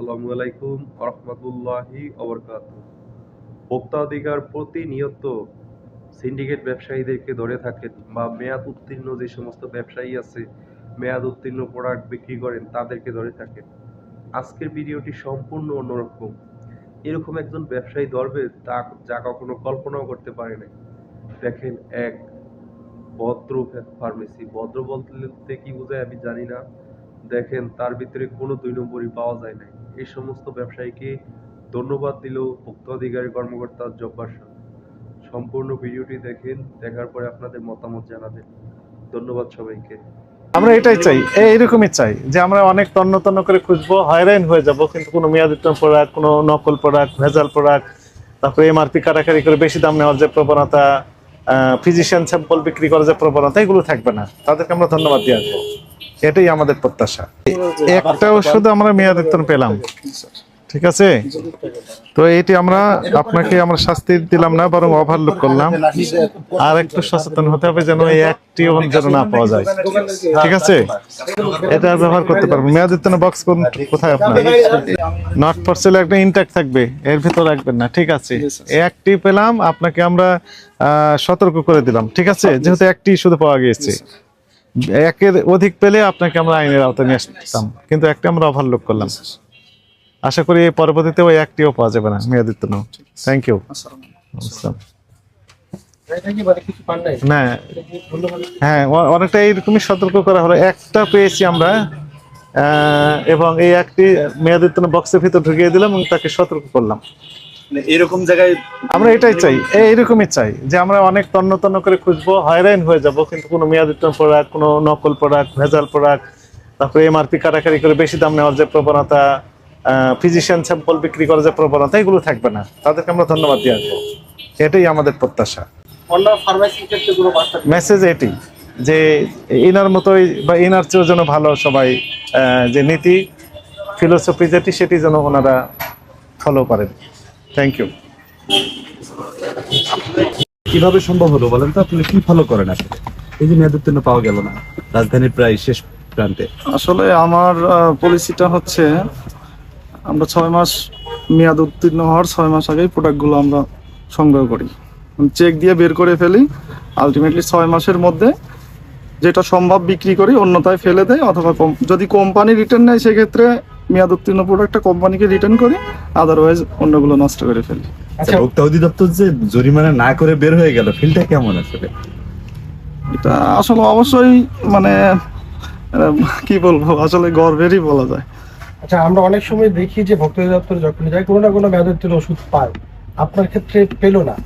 আসসালামু আলাইকুম রহমতুল্লাহি অবরকাত ভোক্তাধিকার প্রতিনিয়ত সিন্ডিকেট ব্যবসায়ীদেরকে ধরে থাকেন বা মেয়াদ উত্তীর্ণ যে সমস্ত ব্যবসায়ী আছে, মেয়াদ উত্তীর্ণ প্রোডাক্ট বিক্রি করেন, তাদেরকে ধরে থাকেন। আজকের ভিডিওটি সম্পূর্ণ অন্যরকম। এরকম একজন ব্যবসায়ী ধরবে, তা যা কখনো কল্পনাও করতে পারে নাই। দেখেন এক ভদ্র ফার্মেসি ভদ্র বলতে কি বোঝায় আমি জানি না। দেখেন তার ভিতরে কোনো দুই নম্বরই পাওয়া যায় নাই। এই সমস্ত ব্যবসায়ীকে ধন্যবাদ দিল ভোক্তাধিকারী কর্মকর্তা জব্বার। সম্পূর্ণ ভিডিওটি দেখেন, দেখার পরে আপনাদের মতামত জানাবেন। ধন্যবাদ সবাইকে। আমরা এটাই চাই এইরকমই চাই যে আমরা অনেক তন্ন তন্ন করে খুঁজবো, হয়রান হয়ে যাব, কিন্তু কোনো মেয়াদিত্তম প্রোডাক্ট কোনো নকল প্রোডাক্ট ভেজাল প্রোডাক্ট তারপরে এমআরপি কাটাকারি করে বেশি দাম নেওয়ার যে প্রবণতা ফিজিশিয়ান স্যাম্পল বিক্রি করার যে প্রবণতা, এগুলো থাকবে না। তাদেরকে আমরা ধন্যবাদ দিয়ে আসব। এটাই আমাদের প্রত্যাশা। একটা ওষুধ আমরা মেয়াদিত্তন পেলাম। ঠিক আছে? তো এটি আমরা আপনাকে আমরা শাস্তি দিলাম না বরং ওভারলুক করলাম। আর একটু সচেতন হতে হবে যেন এই একটি যেন না পাওয়া যায়। ঠিক আছে? এটা ব্যবহার করতে পারবেন মেয়াদিত্তন বক্স কোথায় আপনার? নট ফরসেল একটা ইনট্যাক্ট থাকবে। এর ভিতর রাখবেন না। ঠিক আছে? একটি পেলাম আপনাকে আমরা আহ, সতর্ক করে দিলাম। ঠিক আছে? যেহেতু একটি শুধু পাওয়া গিয়েছে। একের অধিক পেলে আপনাকে আমরা আইনের আওতায় নিয়ে আসতাম। কিন্তু একটা আমরা ওভারলুক করলাম। আশা করি পরবর্তীতে ওই একটিও পাওয়া যাবে না মেয়াদিত্তন থ্যাংক ইউ না হ্যাঁ অনেকটা এইরকমই সতর্ক করা হলো। একটা পেয়েছি আমরা এবং এই একটি মেয়াদিত্তন বক্সের ভিতর ঢুকিয়ে দিলাম এবং তাকে সতর্ক করলাম। এরকম জায়গায় আমরা এটাই চাই এইরকমই চাই যে আমরা অনেক তন্ন তন্ন করে খুঁজবো হয়রান হয়ে যাব কিন্তু কোনো মেয়াদিত্তন প্রোডাক্ট কোনো নকল প্রোডাক্ট ভেজাল প্রোডাক্ট তারপরে এমআরপি কাটাকারি করে বেশি দাম নেওয়ার যে প্রবণতা ফিজিশিয়ান স্যাম্পল বিক্রি করার যে প্রবণতা এগুলো থাকবে না। তাদেরকে আমরা ধন্যবাদ দিয়ে আসব। এটাই আমাদের প্রত্যাশা। মেসেজ এটি যে ইনার মতোই বা ইনার চেয়েও যেন ভালো সবাই যে নীতি ফিলোসফি যেটি সেটি যেন ওনারা ফলো করেন। থ্যাংক ইউ কীভাবে সম্ভব হলো বলেন তো? আপনি কি ফলো করেন আসলে এই যে মেয়াদ উত্তীর্ণ পাওয়া গেল না রাজধানীর প্রায় শেষ প্রান্তে। আসলে আমার পলিসিটা হচ্ছে আমরা ছয় মাস মেয়াদ উত্তীর্ণ হওয়ার ছয় মাস আগেই প্রোডাক্টগুলো আমরা সংগ্রহ করি। চেক দিয়ে বের করে ফেলি আলটিমেটলি ছয় মাসের মধ্যে যেটা সম্ভব বিক্রি করি অন্যথায় ফেলে দেয় অথবা কম- যদি কোম্পানি রিটার্ন নেয় সেক্ষেত্রে মেয়াদ উত্তীর্ণ প্রোডাক্টটা কোম্পানিকে রিটার্ন করি আদারওয়াইজ অন্যগুলো নষ্ট করে ফেলি। আচ্ছা ভোক্তা অধিদপ্তর যে জরিমানা না করে বের হয়ে গেল ফিলটা কেমন আসলে? এটা আসলে অবশ্যই মানে কি বলব আসলে গর্বেরই বলা যায়। আচ্ছা আমরা অনেক সময় দেখি যে ভক্ত দপ্তরে যখন যায় কোনো না কোনো মেয়াদোত্তীর্ণ ওষুধ পায়। আপনার ক্ষেত্রে পেল না।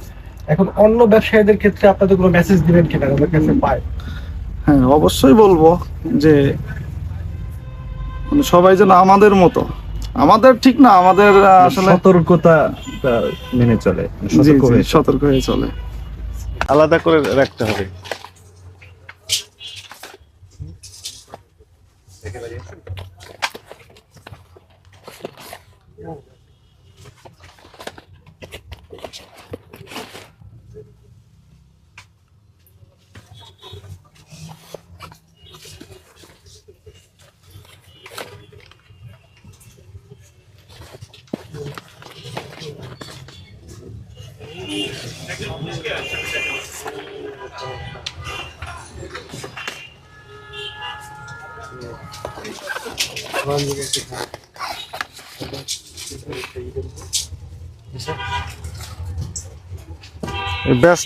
এখন অন্য ব্যবসায়ীদের ক্ষেত্রে আপনাদের কোনো মেসেজ দিবেন কিনা ওদের কাছে পায়? হ্যাঁ অবশ্যই বলব যে মানে সবাই যেন আমাদের মতো। আমাদের ঠিক না আমাদের আসলে সতর্কতা মেনে চলে। সতর্ক হয়ে চলে। আলাদা করে রাখতে হবে।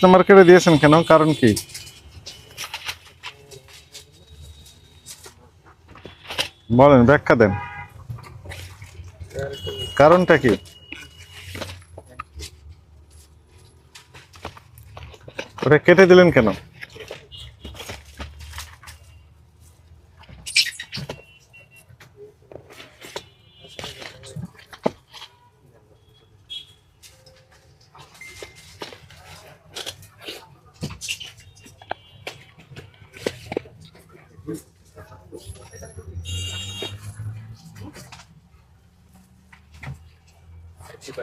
নাম্বার কেটে দিয়েছেন কেন? কারণ কি? বলেন ব্যাখ্যা দেন। কারণটা কি? ওটা কেটে দিলেন কেন? Спасибо,